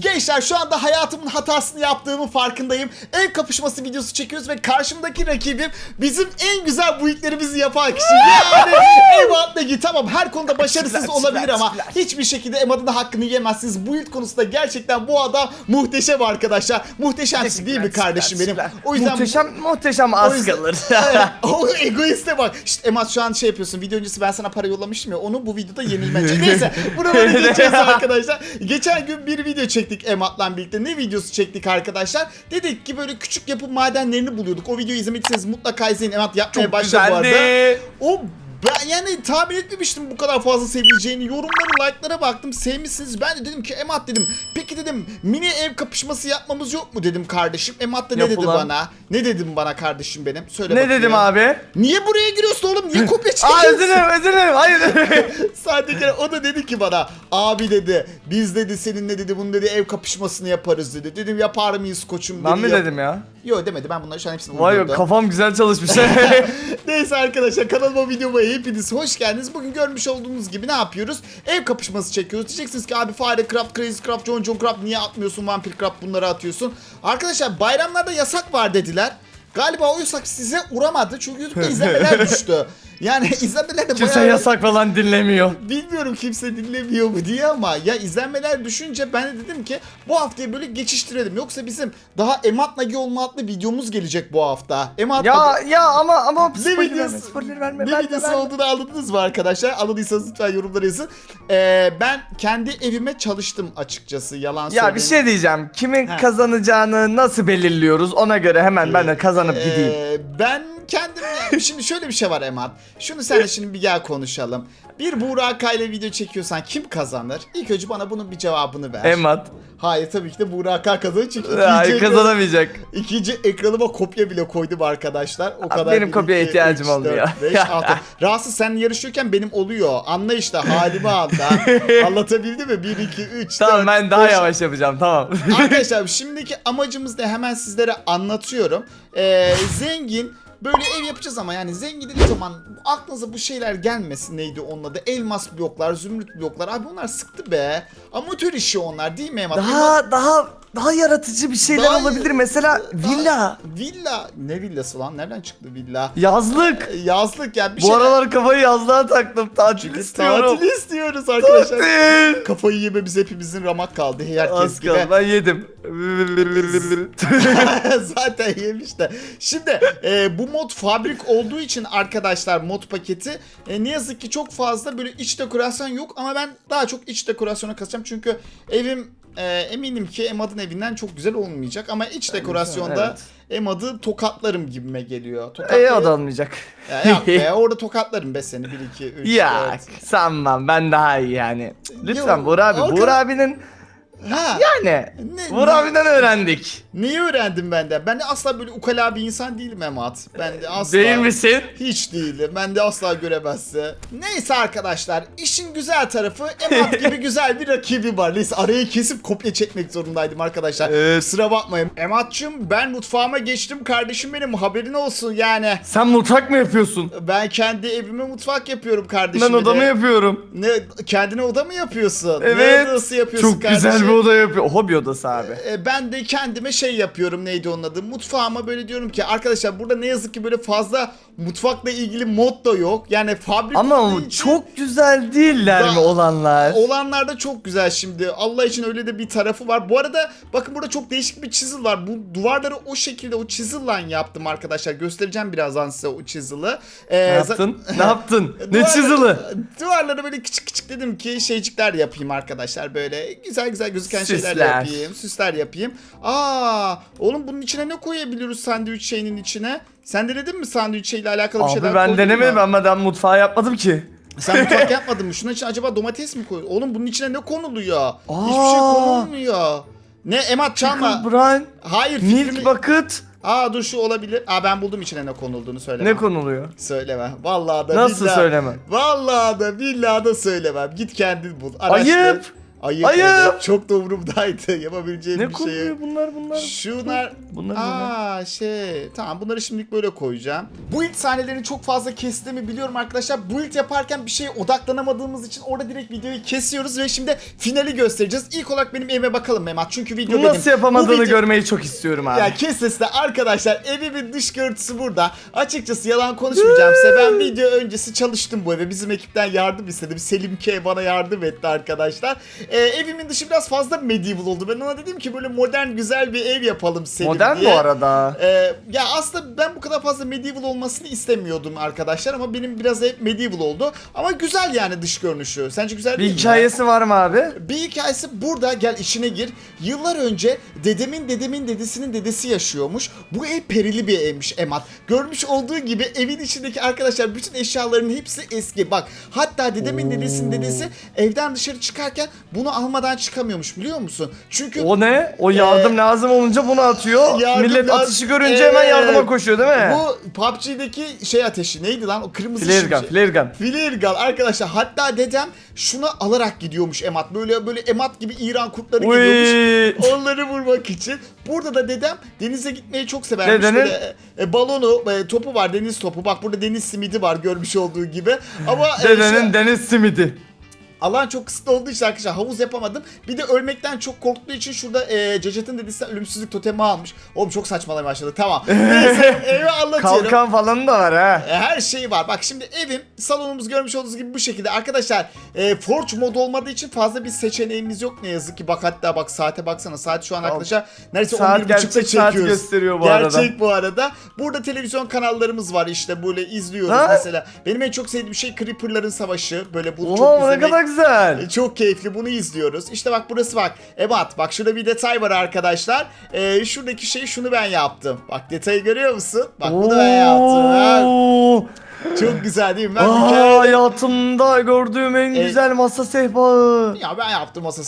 Gençler şu anda hayatımın hatasını yaptığımın farkındayım. Ev kapışması videosu çekiyoruz ve karşımdaki rakibim bizim en güzel buildlerimizi yapan kişi. Yani Emad Negi tamam her konuda başarısız olabilir ama hiçbir şekilde Emad'ın da hakkını yemezsiniz. Build konusunda gerçekten bu adam muhteşem arkadaşlar. Muhteşemsin değil mi kardeşim benim? O yüzden muhteşem muhteşem az kalır. Evet, o egoiste bak. İşte Emad şu an şey yapıyorsun. Video öncesi ben sana para yollamıştım ya. Onu bu videoda yenilmence. Neyse. Buraları geçeceğiz arkadaşlar. Geçen gün bir video çektik Emad'la birlikte. Ne videosu çektik arkadaşlar? Dedik ki böyle küçük yapı madenlerini buluyorduk. O videoyu izlemediyseniz mutlaka izleyin. Emad yapmaya Çok başladı bu arada. O ben yani tahmin etmemiştim bu kadar fazla sevileceğini. Yorumlara, like'lara baktım. Sevmişsiniz. Ben de dedim ki Emat dedim. Peki dedim mini ev kapışması yapmamız yok mu dedim kardeşim. Emat da ne dedi Yapılan. bana? Ne dedim bana kardeşim benim? Söyle Ne bakayım dedim ya. abi? Niye buraya giriyorsun oğlum? Niye kopya Aa özür çekiyorsun? dilerim özür dilerim. Hayır. Sadece o da dedi ki bana abi dedi biz dedi seninle dedi bunu dedi ev kapışmasını yaparız dedi. Dedim yapar mıyız koçum dedi. ben mi Yap- dedim ya? Yo demedi ben bunları şu an hepsini Vay uydurdum. kafam güzel çalışmış. Neyse arkadaşlar kanalıma videoma hepiniz hoş geldiniz. Bugün görmüş olduğunuz gibi ne yapıyoruz? Ev kapışması çekiyoruz. Diyeceksiniz ki abi Fare Craft, Crazy Craft, John John Craft niye atmıyorsun? Vampir Craft bunları atıyorsun. Arkadaşlar bayramlarda yasak var dediler. Galiba o yasak size uğramadı çünkü YouTube'da izlenmeler düştü. Yani izlenmeler de Kimse bayağı... yasak falan dinlemiyor. Bilmiyorum kimse dinlemiyor mu diye ama ya izlenmeler düşünce ben de dedim ki bu haftayı böyle geçiştirelim. Yoksa bizim daha Emat Nagi olma adlı videomuz gelecek bu hafta. Emat Ya ya ama ama ne videosu, spoiler verme. ne verme, videosu verme. olduğunu anladınız mı arkadaşlar? Anladıysanız lütfen yorumlara yazın. Ee, ben kendi evime çalıştım açıkçası yalan Ya bir söyleyeyim. şey diyeceğim. Kimin Ha. kazanacağını nasıl belirliyoruz? Ona göre hemen ben de kazanıp Ee, gideyim. Ben kendim şimdi şöyle bir şey var Emat. Şunu seninle şimdi bir gel konuşalım. Bir Buğra ile video çekiyorsan kim kazanır? İlk önce bana bunun bir cevabını ver. Emat. Hayır tabii ki de Buğra kazanır çünkü Ay ikinci, ekran- kazanamayacak. ikinci ekranıma kopya bile koydum arkadaşlar. O kadar benim iki, ihtiyacım olmuyor. dört, beş, altı. Rahatsız sen yarışıyorken benim oluyor. Anla işte halimi anla. Anlatabildim mi? 1, 2, 3, Tamam ben daha yavaş yapacağım tamam. Arkadaşlar şimdiki amacımız da hemen sizlere anlatıyorum. Ee, zengin böyle ev yapacağız ama yani zengin dediğim zaman aklınıza bu şeyler gelmesin. Neydi onun adı? Elmas bloklar zümrüt bloklar. Abi onlar sıktı be. Amatör işi onlar değil mi Emat? daha daha daha yaratıcı bir şeyler Daha- olabilir. Mesela villa, Villa ne villası lan nereden çıktı villa? yazlık. Ee, Yazlık ya bir Bu şeyler- aralar kafayı yazlığa taktım. Tatil Çünkü istiyorum. Tatil istiyoruz arkadaşlar. Tatil. Kafayı yememiz hepimizin ramak kaldı herkes Az gibi. kaldı ben yedim. Zaten yemiş de. Şimdi e, bu mod fabrik olduğu için arkadaşlar mod paketi e, ne yazık ki çok fazla böyle iç dekorasyon yok ama ben daha çok iç dekorasyona kasacağım çünkü evim e, eminim ki Emad'ın evinden çok güzel olmayacak ama iç dekorasyonda evet. Emad'ı tokatlarım gibime geliyor. İyi Tokatlarım. o da olmayacak. Ya, yok be orada tokatlarım be seni 1 2 3 Ya sanmam ben daha iyi yani. Lütfen Buğra abi. Buğra abinin Ha. yani Ne- Buğra ne- abiden öğrendik. Neyi öğrendim benden? Ben de asla böyle ukala bir insan değilim Emad. Ben de asla. Değil misin? Hiç değilim. Ben de asla göremezse. Neyse arkadaşlar. işin güzel tarafı Emad gibi güzel bir rakibi var. Neyse arayı kesip kopya çekmek zorundaydım arkadaşlar. Evet. Kusura bakmayın. Emad'cığım ben mutfağıma geçtim. Kardeşim benim haberin olsun yani. Sen mutfak mı yapıyorsun? Ben kendi evime mutfak yapıyorum kardeşim. Ben odamı yapıyorum. Ne kendine oda mı yapıyorsun? Evet. Ne odası yapıyorsun Çok kardeşim? güzel bir oda yapıyor. Hobi odası abi. E, ben de kendime şey yapıyorum neydi onun adı mutfağıma böyle diyorum ki arkadaşlar burada ne yazık ki böyle fazla mutfakla ilgili mod da yok yani fabrik Ama olduğu için çok güzel değiller Da- mi olanlar? olanlar da çok güzel şimdi Allah için öyle de bir tarafı var bu arada bakın burada çok değişik bir çizil var bu duvarları o şekilde o çizille yaptım arkadaşlar göstereceğim birazdan size o çizili E, Ne za- yaptın? ne yaptın? ne Duvarları- çizili? Duvarlara böyle küçük küçük dedim ki şeycikler yapayım arkadaşlar böyle güzel güzel gözüken şeyler Süsler. yapayım. Süsler yapayım. Aa, oğlum bunun içine ne koyabiliyoruz sandviç şeyinin içine? Sen denedin mi sandviç şeyle alakalı bir şeyler Abi ben koydun denemedim mu? ama ben mutfağı yapmadım ki. Sen mutfak yapmadın mı? Şunun için acaba domates mi koy? Oğlum bunun içine ne konuluyor? Hiçbir şey Aa. konulmuyor. Ne Emat çalma. Brian, Hayır fikrimi... milk bucket Aa dur şu olabilir. Aa ben buldum içine ne konulduğunu söyleme. ne konuluyor? Söyleme. Vallahi da Nasıl billahi- söyleme? Vallahi da billahi da söylemem. Git kendin bul. Araştır. Ayıp. Ayıp. Ayıp. evet. Çok da umurumdaydı. Yapabileceğim Ne bir şey kokuyor bunlar bunlar? Şunlar Bunlar Aa şey tamam bunları şimdilik böyle koyacağım. Build sahnelerini çok fazla kestiğimi biliyorum arkadaşlar. Build yaparken bir şeye odaklanamadığımız için orada direkt videoyu kesiyoruz ve şimdi finali göstereceğiz. İlk olarak benim evime bakalım Mehmet. Çünkü video Bunu dedim. nasıl yapamadığını Bu video- görmeyi çok istiyorum abi. ya kes de arkadaşlar evimin dış görüntüsü burada. Açıkçası yalan konuşmayacağım size. Ben video öncesi çalıştım bu eve. Bizim ekipten yardım istedim. Selim K bana yardım etti arkadaşlar. Ee, evimin dışı biraz fazla medieval oldu. Ben ona dedim ki böyle modern güzel bir ev yapalım Selim Modern diye. bu arada. Ee, ya aslında ben bu kadar fazla medieval olmasını istemiyordum arkadaşlar ama benim biraz ev medieval oldu. Ama güzel yani dış görünüşü. Sence güzel Bir değil mi? hikayesi var mı abi? Bir hikayesi burada gel içine gir. Yıllar önce dedemin dedemin dedesinin dedesi yaşıyormuş. Bu ev perili bir evmiş Emat. Görmüş olduğu gibi evin içindeki arkadaşlar bütün eşyaların hepsi eski. Bak hatta dedemin dedesinin dedesi evden dışarı çıkarken bunu almadan çıkamıyormuş biliyor musun? Çünkü O ne? O yardım lazım olunca bunu atıyor. Ee, yardım Millet lazım- atışı görünce hemen Evet. yardıma koşuyor değil mi? bu PUBG'deki şey ateşi neydi lan o kırmızı Flare gun, şimşek. flare gun. Flare gun arkadaşlar hatta dedem şunu alarak gidiyormuş Emat. Böyle böyle Emat gibi İran kurtları geliyormuş. Uy. Onları vurmak için. Burada da dedem denize gitmeyi çok severmiş. Dedenin- Böyle, e, balonu, e, topu var, deniz topu. Bak burada deniz simidi var görmüş olduğu gibi. Ama e, Dedenin şey- deniz simidi. Alan çok kısıtlı olduğu için arkadaşlar havuz yapamadım. Bir de ölmekten çok korktuğu için şurada e, Cacat'ın dedisinden ölümsüzlük totemi almış. Oğlum çok saçmalamaya başladı. Tamam. Neyse evi anlatıyorum. Kalkan falan da var ha. E, Her şey var. Bak şimdi evim, salonumuz görmüş olduğunuz gibi bu şekilde. Arkadaşlar e, Forge mod olmadığı için fazla bir seçeneğimiz yok ne yazık ki. Bak hatta bak saate baksana. Saat şu an arkadaşlar neredeyse Saat 11.30'da gerçek saat çekiyoruz. gösteriyor bu arada. Gerçek bu arada. Burada televizyon kanallarımız var işte böyle izliyoruz Ha? mesela. Benim en çok sevdiğim şey Creeper'ların savaşı. Böyle bu çok Oha ne izlemek- kadar güzel. e, Çok keyifli bunu izliyoruz. İşte bak burası bak. Ebat bak şurada bir detay var arkadaşlar. Ee, şuradaki şey şunu ben yaptım. Bak detayı görüyor musun? Bak bunu ben yaptım. Ha. Çok güzel değil mi? Ben Aa, mükemmel- hayatımda gördüğüm en E- güzel masa sehpağı. Ya ben yaptım masa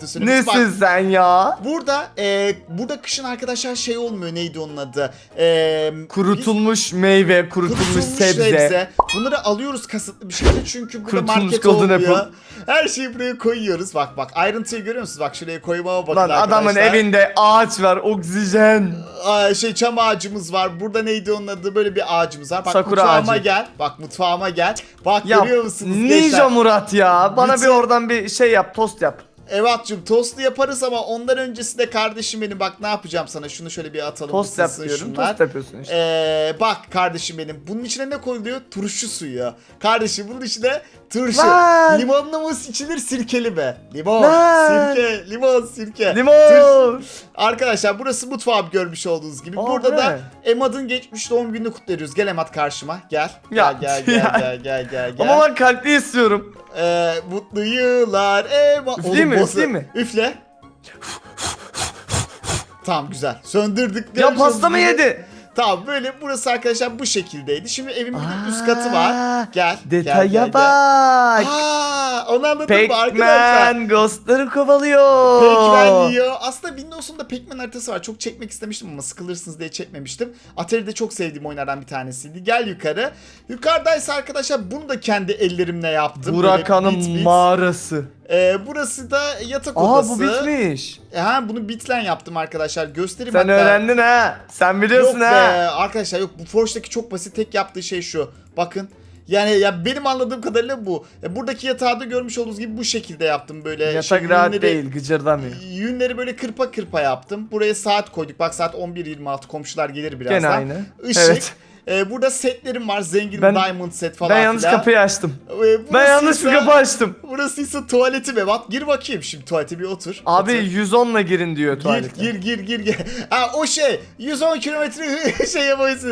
de söylemiş. Bak, Nesin sen ya? Burada e, burada kışın arkadaşlar şey olmuyor neydi onun adı? E, Kurutulmuş meyve, kurutulmuş, kurutulmuş sebze. Bunları alıyoruz kasıtlı bir şekilde çünkü burada Kurutulmuş market golden olmuyor. apple. Her şeyi buraya koyuyoruz. Bak bak ayrıntıyı görüyor musunuz? Bak şuraya koymama bakın Lan adamın arkadaşlar. evinde ağaç var, oksijen. Aa, şey çam ağacımız var. Burada neydi onun adı? Böyle bir ağacımız var. Bak Sakura ağacı. Gel. Bak mutfağıma gel. Bak Ya görüyor musunuz? Ninja gençler? Murat ya. Bana Bütün- bir oradan bir şey yap, tost yap. Evat'cığım tostlu yaparız ama ondan öncesinde kardeşim benim bak ne yapacağım sana. Şunu şöyle bir atalım. Tost yap diyorum, şunlar. tost yapıyorsun işte. Ee, bak kardeşim benim. Bunun içine ne koyuluyor? Turşu suyu. Kardeşim bunun içine turşu. Lan! Limonlu mu içilir sirkeli mi? Limon, Lan! sirke, limon, sirke. Turşu- Limon. Arkadaşlar burası mutfağım görmüş olduğunuz gibi. Aa, Burada bu da? Emad'ın geçmiş doğum gününü kutluyoruz. Gel Emad karşıma. Gel. Ya, Gel gel gel gel gel gel gel. Ama ben kalpli istiyorum. Ee, mutlu yıllar Emad. Üfleyeyim mi, üfleyeyim mi? Üfle. tamam güzel. Söndürdük. Ya pasta mı yedi? Tamam böyle burası arkadaşlar bu şekildeydi. Şimdi evimin bir üst katı var. Gel. Detaya gel, gel, gel. bak. Aa, onu anladın mı arkadaşlar? Pac-Man ghostları kovalıyor. Pac-Man yiyor. Aslında Windows'un da Pac-Man haritası var. Çok çekmek istemiştim ama sıkılırsınız diye çekmemiştim. Atari'de çok sevdiğim oyunlardan bir tanesiydi. Gel yukarı. Yukarıdaysa arkadaşlar bunu da kendi ellerimle yaptım. Böyle bit Burakhan'ın bit. mağarası. Ee, burası da yatak Aa odası. bu bitmiş. E, ha, bunu bitlen yaptım arkadaşlar. Göstereyim Sen hatta. öğrendin ha. Sen Yok biliyorsun be ha. arkadaşlar yok bu Forge'daki çok basit tek yaptığı şey şu. Bakın. Yani ya benim anladığım kadarıyla bu. E, buradaki yatağı da görmüş olduğunuz gibi bu şekilde yaptım böyle. Yatak şey, rahat yünleri- değil, gıcırdamıyor. Yünleri böyle kırpa kırpa yaptım. Buraya saat koyduk. Bak saat 11.26 komşular gelir birazdan. Gene aynı. Işık. Evet. E, burada setlerim var. Zengin Ben- diamond set falan Ben yanlış filan. kapıyı açtım. E, burası Ben yanlış bir kapı açtım. Burası ise tuvaleti be. Bak gir bakayım şimdi tuvalete bir otur. Abi Otur. 110'la girin diyor tuvalete. gir gir gir gir. Ha o şey 110 kilometre şey yapamayız.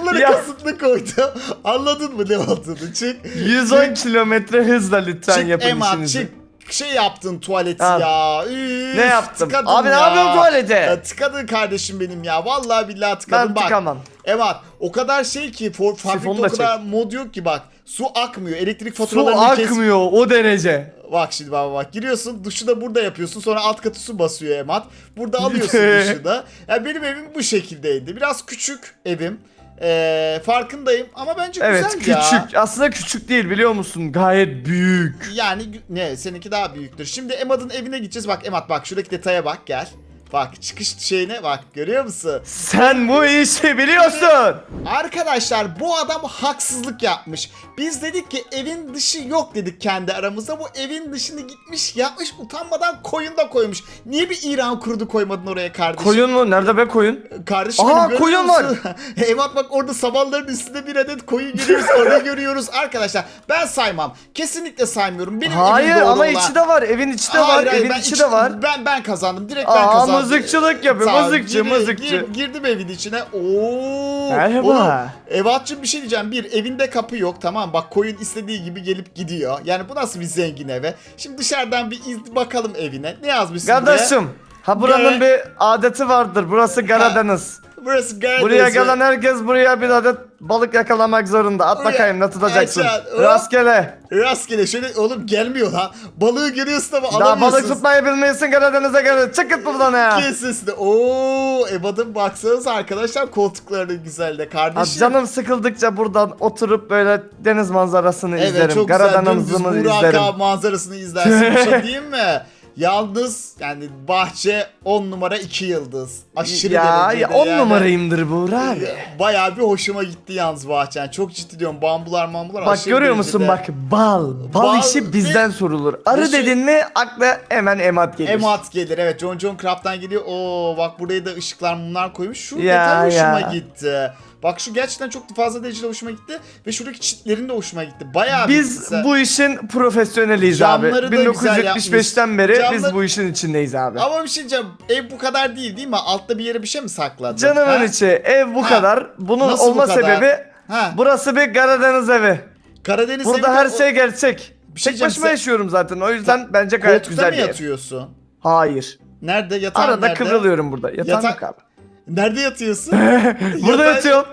Bunları Ya. kasıtlı koydum. Anladın mı ne olduğunu? Çık. 110 kilometre hızla lütfen çık yapın Emad işinizi. çık. Şey yaptın tuvaleti Al. ya. Üf, Ne yaptım? Abi ne ya. yapıyorsun tuvalete? Ya, tıkadın kardeşim benim ya. Vallahi billahi tıkadın Ben bak. tıkamam. Evet o kadar şey ki for, fabrikte da o kadar mod yok ki bak. Su akmıyor. Elektrik Su faturalarını kes. akmıyor o derece. Bak şimdi bak bak giriyorsun duşu da burada yapıyorsun sonra alt katı su basıyor Emat. Burada alıyorsun duşu da. Yani benim evim bu şekildeydi. Biraz küçük evim. Ee, farkındayım ama bence Evet güzel ya. küçük. Aslında küçük değil biliyor musun? Gayet büyük. Yani ne seninki daha büyüktür. Şimdi Emad'ın evine gideceğiz. Bak Emad bak şuradaki detaya bak gel. Bak çıkış şeyine bak görüyor musun? Sen bu işi biliyorsun. Arkadaşlar bu adam haksızlık yapmış. Biz dedik ki evin dışı yok dedik kendi aramızda. Bu evin dışını gitmiş yapmış utanmadan koyun da koymuş. Niye bir İran kurdu koymadın oraya kardeşim? Koyun mu? Nerede be koyun? Kardeşim Aa, benim koyun var. Evat bak orada samanların üstünde bir adet koyun görüyoruz. Orada görüyoruz. Arkadaşlar ben saymam. Kesinlikle saymıyorum. Benim Hayır evim doğru ama olan. içi de var. Evin içi de Hayır, var. hayır, Evin ben içi iç- de var. Ben ben kazandım. Direkt ben Aa, kazandım. Mızıkçılık yapıyor, Tamam, mızıkçı, gir- mızıkçı. gir- girdim evin içine. Oo. Merhaba. Oğlum, Evat'cığım bir şey diyeceğim. Bir evinde kapı yok tamam bak koyun istediği gibi gelip gidiyor. Yani bu nasıl bir zengin eve? Şimdi dışarıdan bir iz bakalım evine. Ne yazmışsın buraya? Kardeşim. Ha buranın Gare- bir adeti vardır. Burası Karadeniz. Burası Garadeniz. Buraya gelen herkes buraya bir adet balık yakalamak zorunda. At Buraya- bakayım ne tutacaksın. Aşağı, hop. Rastgele. Rastgele şöyle oğlum gelmiyor ha. Balığı görüyorsun ama Daha alamıyorsun. balık tutmayı bilmiyorsun Karadeniz'e göre. Çık git buradan ya. Kes sesini. Oo, Ebat'ın baksanıza arkadaşlar koltuklarının güzel de Abi kardeşim. canım sıkıldıkça buradan oturup böyle deniz manzarasını Evet izlerim. çok güzel dümdüz Karadeniz'imi Burak izlerim. Ağa manzarasını izlersin. Bir şey diyeyim mi? Yalnız yani bahçe 10 numara 2 yıldız. Aşırı ya, derecede ya on yani. numarayımdır Buğra abi. Bayağı bir hoşuma gitti yalnız bahçen. Çok ciddi diyorum bambular mambular Bak aşırı görüyor musun bak bal. Bal, Bal işi bizden ve- sorulur. Arı şey- dedin mi akla hemen emat gelir. Emat gelir evet John John Craft'tan geliyor. Oo bak buraya da ışıklar mumlar koymuş. Şu Ya, detay hoşuma ya. gitti. Bak şu gerçekten çok fazla derecede hoşuma gitti. Ve şuradaki çitlerin de hoşuma gitti. Bayağı bir Biz güzel. bu işin profesyoneliyiz abi. Camları da güzel 1975'ten beri biz bu işin içindeyiz abi. Ama bir şey diyeceğim. Ev bu kadar değil değil mi? Altta bir yere bir şey mi sakladın? Canımın Ha? içi ev bu Ha. kadar. Bunun Nasıl bu olma kadar? sebebi Ha. burası bir Karadeniz evi. Karadeniz Burada evi her o- şey gerçek. Bir şey Tek diyeceğim, başıma sen- yaşıyorum zaten. O yüzden bence gayet Koltukta güzel mı bir ev. yatıyorsun? Hayır. Nerede? Yatağın Arada nerede? kıvrılıyorum burada. Yatağım Yatak- yok abi. Nerede yatıyorsun? Burada Yatağa- yatıyorum.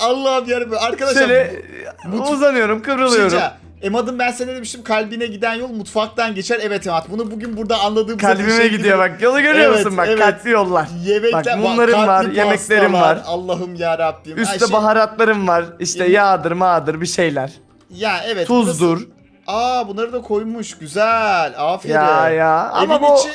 Allah'ım yarabbim. Arkadaşlar Şöyle uzanıyorum, kıvrılıyorum. Şey, Emad'ın ben sana demiştim kalbine giden yol mutfaktan geçer. Evet Emad bunu bugün burada anladığımıza Kalbime teşekkür gidiyor bak. Yolu görüyor Evet, musun bak? evet. Kalpli yollar. Yemekler, Bak, mumlarım kalpli var, yemeklerim pastalar. var. Allah'ım ya Rabbim. Üstte baharatlarım var. İşte Yemin- yağdır, mağdır bir şeyler. Ya evet. Tuzdur. burası- Aa bunları da koymuş. Güzel. Aferin. Ya ya. Ama Evin bu içi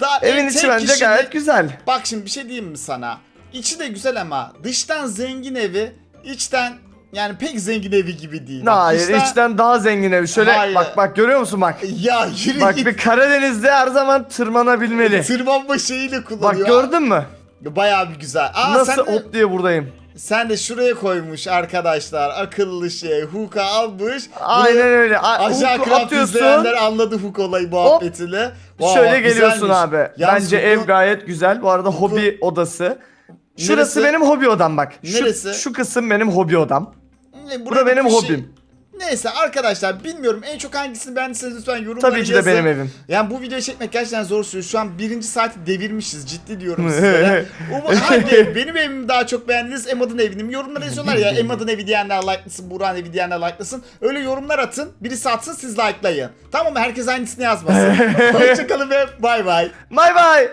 da, evin tek içi bence kişilik- gayet güzel. Bak şimdi bir şey diyeyim mi sana? İçi de güzel ama dıştan zengin evi, içten yani pek zengin evi gibi değil. Bak, Hayır, dıştan- içten daha zengin ev. Şöyle Hayır. bak bak görüyor musun bak. Ya yürü Bak git. bir Karadeniz'de her zaman tırmanabilmeli. Tırmanma şeyiyle Bak kullanıyor. gördün mü? Bayağı bir güzel. Aa, Nasıl sen de, hop diye buradayım. Sen de şuraya koymuş arkadaşlar. Akıllı şey. Hook'a almış. Aynen Bunu öyle. A- Aşağı huku Craft atıyorsun. izleyenler anladı hook olayı muhabbetini. Wow, Şöyle geliyorsun güzelmiş. abi. Yalnız Bence hook'un- ev gayet güzel. Bu arada hobi odası. Şurası Neresi? benim hobi odam bak. Şu, Neresi? şu kısım benim hobi odam. Ne, Bura benim bir şey- hobim. Neyse arkadaşlar bilmiyorum en çok hangisini beğendiyseniz lütfen yorumlara Tabii ki de benim evim. Yani bu videoyu çekmek gerçekten zor sürüyor. Şu an birinci saati devirmişiz ciddi diyorum. Umu- hangi ev? Benim evimi daha çok beğendiniz Emad'ın evini mi? Yorumlara yazıyorlar ya Emad'ın evi diyenler like'lasın, Burak'ın evi diyenler like'lasın. Öyle yorumlar atın. Birisi atsın siz like'layın. Tamam mı? Herkes aynısını yazmasın. Hoşçakalın ve bay bay. Bay bay.